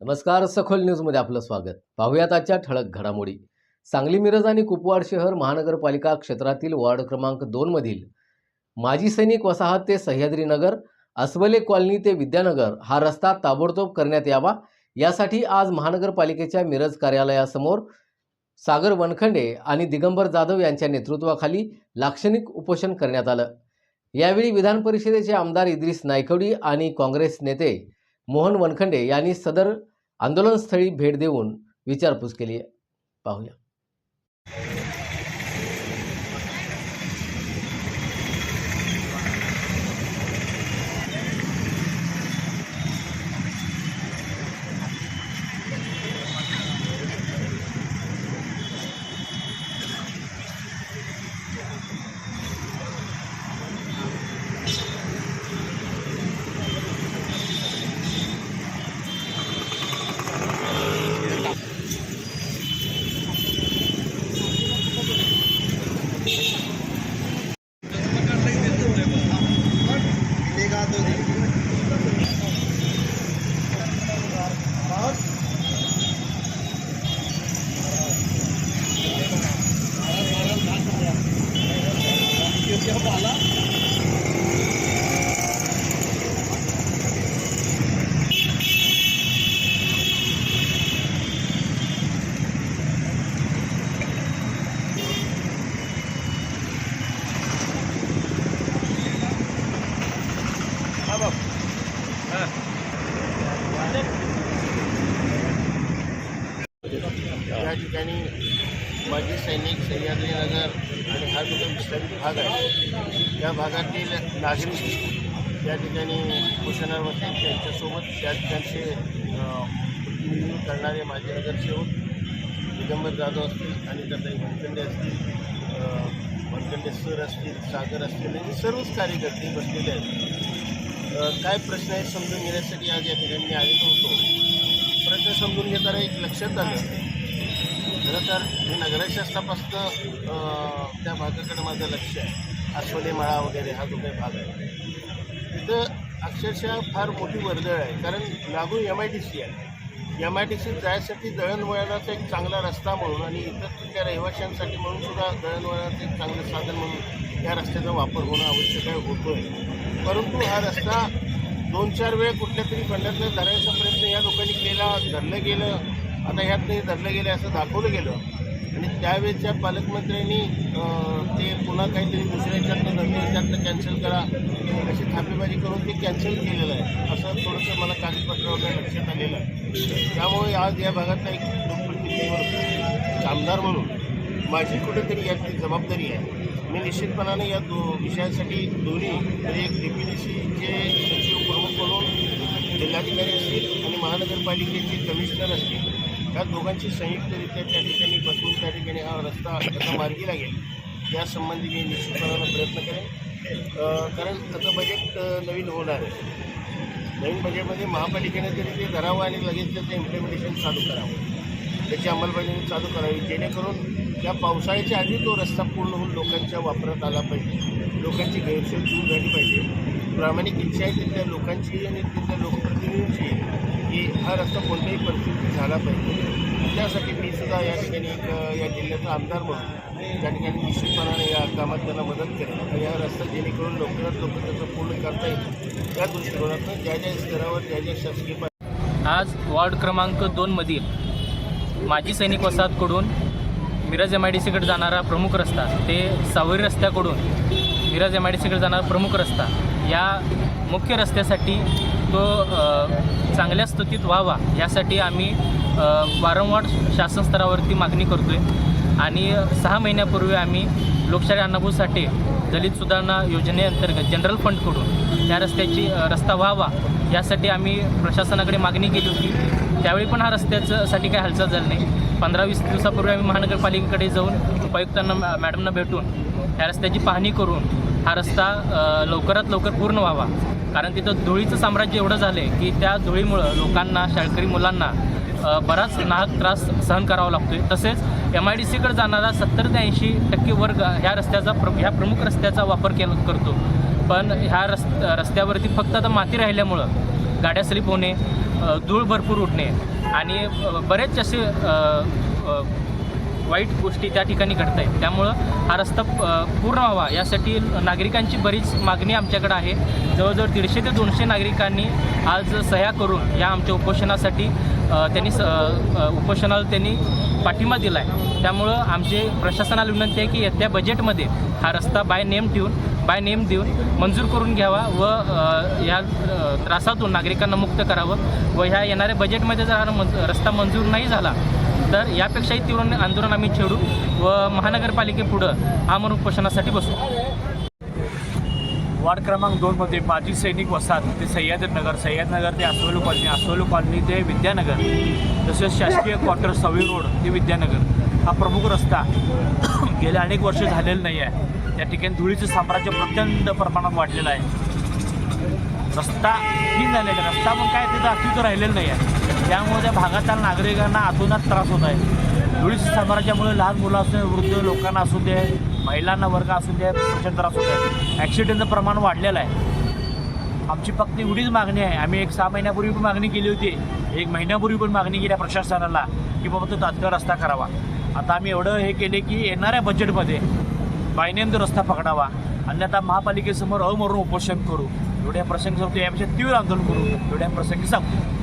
नमस्कार सखोल न्यूजमध्ये आपलं स्वागत. पाहुयात आजच्या ठळक घडामोडी. सांगली मिरज आणि कुपवाड शहर महानगरपालिका क्षेत्रातील वॉर्ड क्रमांक दोनमधील माजी सैनिक वसाहत ते सह्याद्रीनगर अस्वले कॉलनी ते विद्यानगर हा रस्ता ताबडतोब करण्यात यावा. यासाठी आज महानगरपालिकेच्या मिरज कार्यालयासमोर सागर वनखंडे आणि दिगंबर जाधव यांच्या नेतृत्वाखाली लाक्षणिक उपोषण करण्यात आलं. यावेळी विधान परिषदेचे आमदार इद्रिस नायकवडी आणि काँग्रेस नेते मोहन वनखंडे यांनी सदर आंदोलनस्थळी भेट देऊन विचारपूस केली. पाहूया. माजी सैनिक सह्याद्रीनगर आणि हा जो विस्तारित भाग आहे या भागातील नागरिक या ठिकाणी उपोषणावर त्यांच्यासोबत त्या ठिकाणचे प्रतिनिधित्व करणारे माजी नगरसेवक दिगंबर जाधव असतील आणि त्यांना वनखंडे असतील अ, सर असतील सागर असतील हे सर्वच कार्यकर्ते बसलेले आहेत. काय प्रश्न आहेत समजून घेण्यासाठी आज या ठिकाणी मी आलेलो होतो. प्रश्न समजून घेताना एक लक्षात आलं खरं तर मी नगराध्यक्षापासून त्या भागाकडे माझं लक्ष आहे. अस्वले माळा वगैरे हा जो काही भाग आहे. तिथं अक्षरशः फार मोठी वर्दळ आहे. कारण लागू एम आय डी सी आहे. एम आय टी सीत जायसाठी दळणवळणाचा एक चांगला रस्ता म्हणून आणि इतर त्या रहिवाशांसाठी म्हणून सुद्धा दळणवळणाचं एक चांगलं साधन म्हणून या रस्त्याचा वापर होणं आवश्यक आहे होतो आहे परंतु हा रस्ता दोन चार वेळ कुठल्या तरी खंडातनं धरायचा प्रयत्न या लोकांनी केला धरलं गेलं आता ह्यात ते धरलं गेलं असं दाखवलं गेलं. आणि त्यावेळेच्या पालकमंत्र्यांनी ते पुन्हा काहीतरी दुसऱ्या ह्याच्यातनं धरलं त्यातनं कॅन्सल करा अशी थापेबाजी करून ते कॅन्सल केलेलं आहे. असं थोडंसं मला कागदपत्रावर लक्षात आलेलं आहे. त्यामुळे आज या भागातला एक लोकप्रतिनिधीवर एक आमदार म्हणून माझी कुठेतरी यातली जबाबदारी आहे. मी निश्चितपणाने या दो विषयासाठी दोन्ही म्हणजे एक डी पी डी सीचे सचिव प्रमुख म्हणून जिल्हाधिकारी असतील आणि महानगरपालिकेचे कमिशनर असतील त्या दोघांची संयुक्तरित्या त्या ठिकाणी बसून त्या ठिकाणी हा रस्ता त्याचा मार्गी लागेल यासंबंधी मी करायला प्रयत्न करेन. कारण त्याचं बजेट नवीन होणार आहे. नवीन बजेटमध्ये महापालिकेने तरी ते धरावं आणि लगेच त्याचं इम्प्लिमेंटेशन चालू करावं. त्याची अंमलबजावणी चालू करावी जेणेकरून त्या पावसाळ्याच्या आधी तो रस्ता पूर्ण होऊन लोकांच्या वापरात आला पाहिजे. लोकांची गैरसोय दूर झाली पाहिजे. प्रामाणिक इच्छा आहे तिथल्या लोकांची आणि तिथल्या लोकप्रतिनिधींची की हा रस्ता कोणत्याही परिस्थितीत झाला पाहिजे. त्यासाठी मी सुद्धा या ठिकाणी एक या जिल्ह्याचा आमदार म्हणून त्या ठिकाणी निश्चितपणाने या कामात त्यांना मदत करेन. या रस्ता जेणेकरून लवकरात लवकर त्याचं पूर्ण करता येईल. त्या दृष्टिकोनातून ज्या ज्या स्तरावर ज्या ज्या शासकीय आज वॉर्ड क्रमांक दोनमधील माजी सैनिक वसाहतकडून मिरज एम आय डी सीकडे जाणारा प्रमुख रस्ता ते सावरी रस्त्याकडून मिरज एम आय डी सीकडे जाणारा प्रमुख रस्ता या मुख्य रस्त्यासाठी तो चांगल्या स्थितीत व्हावा यासाठी आम्ही वारंवार शासन स्तरावरती मागणी करतो आहे आणि सहा महिन्यापूर्वी आम्ही लोकशाही अण्णाभाऊ साठे दलित सुधारणा योजनेअंतर्गत जनरल फंडकडून त्या रस्त्याची रस्ता व्हावा यासाठी आम्ही प्रशासनाकडे मागणी केली होती. त्यावेळी पण हा रस्त्याचं साठी काही हालचाल झाली नाही. पंधरा वीस दिवसापूर्वी आम्ही महानगरपालिकेकडे जाऊन उपायुक्तांना मॅ- मॅडमना भेटून त्या रस्त्याची पाहणी करून हा रस्ता लवकरात लवकर पूर्ण व्हावा. कारण तिथं धुळीचं साम्राज्य एवढं झालं आहे की त्या धुळीमुळं लोकांना शाळकरी मुलांना बराच नाहक त्रास सहन करावा लागतो आहे तसेच एम आय डी सीकडे जाणारा सत्तर ते ऐंशी टक्के वर्ग ह्या रस्त्याचा प्र ह्या प्रमुख रस्त्याचा वापर केला करतो. पण ह्या रस् रस्त्यावरती फक्त आता माती राहिल्यामुळं गाड्या स्लिप होणे धूळ भरपूर उठणे आणि बरेच असे वाईट गोष्टी त्या ठिकाणी घडत आहेत त्यामुळं हा रस्ता पूर्ण व्हावा. यासाठी नागरिकांची बरीच मागणी आमच्याकडे आहे. जवळजवळ दीडशे ते दोनशे नागरिकांनी आज सह्या करून या आमच्या उपोषणासाठी त्यांनी स उपोषणाला त्यांनी पाठिंबा दिला आहे त्यामुळं आमचे प्रशासनाला विनंती आहे की येत्या बजेटमध्ये हा रस्ता बाय नेम ठेवून बाय नेम देऊन मंजूर करून घ्यावा व या त्रासातून नागरिकांना मुक्त करावं व ह्या येणाऱ्या बजेटमध्ये जर हा रस्ता मंजूर नाही झाला तर यापेक्षाही तीव्र आंदोलन आम्ही छेडू व महानगरपालिकेपुढं आमरण उपोषणासाठी बसू. वार्ड क्रमांक दोनमध्ये माजी सैनिक वसाहत ते सह्याद्रीनगर सह्याद्रीनगर ते अस्वलू कॉलनी अस्वलू कॉलनी ते विद्यानगर तसेच शासकीय क्वार्टर सवी रोड ते विद्यानगर. हा प्रमुख रस्ता गेले अनेक वर्ष झालेला नाही आहे. त्या ठिकाणी धुळीचं साम्राज्य प्रचंड प्रमाणात वाढलेलं आहे. रस्ता ही झालेला आहे. रस्ता पण काय तिथं अस्तित्व राहिलेलं नाही आहे. त्यामुळे त्या भागातील नागरिकांना आतोनात त्रास होत आहे. धुळीच्या साम्राज्यामुळे लहान मुलं असू दे वृद्ध लोकांना असू दे महिलांना वर्ग असू दे प्रचंड त्रास होत आहे. ॲक्सिडेंटचं प्रमाण वाढलेलं आहे. आमची फक्त एवढीच मागणी आहे. आम्ही एक सहा महिन्यापूर्वी पण मागणी केली होती. एक महिन्यापूर्वी पण मागणी केली आहे प्रशासनाला की बाबा तो तात्काळ रस्ता करावा. आता आम्ही एवढं हे केले की येणाऱ्या बजेटमध्ये बायनेंद रस्ता पकडावा. आणि आता महापालिकेसमोर अमरून उपोषण करू. एवढ्या प्रसंगी यापेक्षा तीव्र आंदोलन करू. एवढ्या प्रसंगी सांगतो.